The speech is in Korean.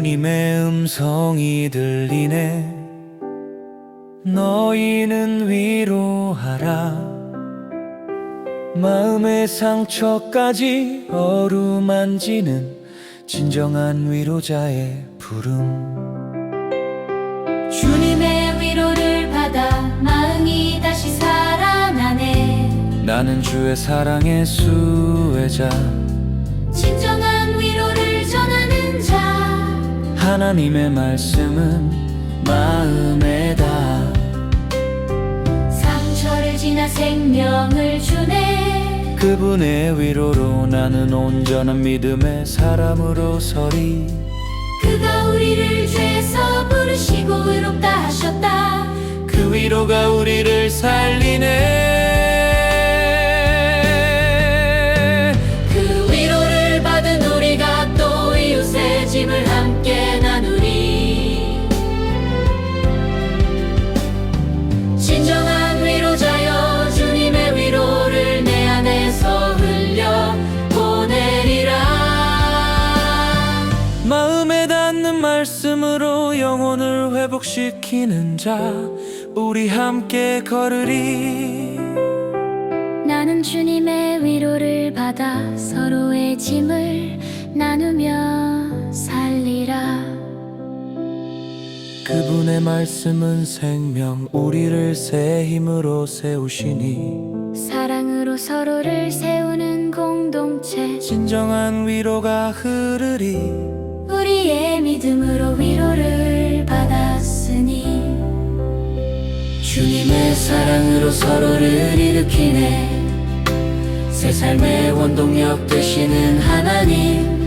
주님의 음성이 들리네. 너희는 위로하라. 마음의 상처까지 어루만지는 진정한 위로자의 부름. 주님의 위로를 받아 마음이 다시 살아나네. 나는 주의 사랑의 수혜자 하나님의 말씀은 마음에 다. 상처를 지나 생명을 주네. 그분의 위로로 나는 온전한 믿음의 사람으로 서리. 그가 우리를 죄에서 부르시고 의롭다 하셨다. 그 위로가 우리를 살리네 영혼을 회복시키는 자 우리 함께 걸으리. 나는 주님의 위로를 받아 서로의 짐을 나누며 살리라. 그분의 말씀은 생명 우리를 새 힘으로 세우시니. 사랑으로 서로를 세우는 공동체. 진정한 위로가 흐르리. 우리의 믿음 주님의 사랑으로 서로를 일으키네. 새 삶의 원동력 되시는 하나님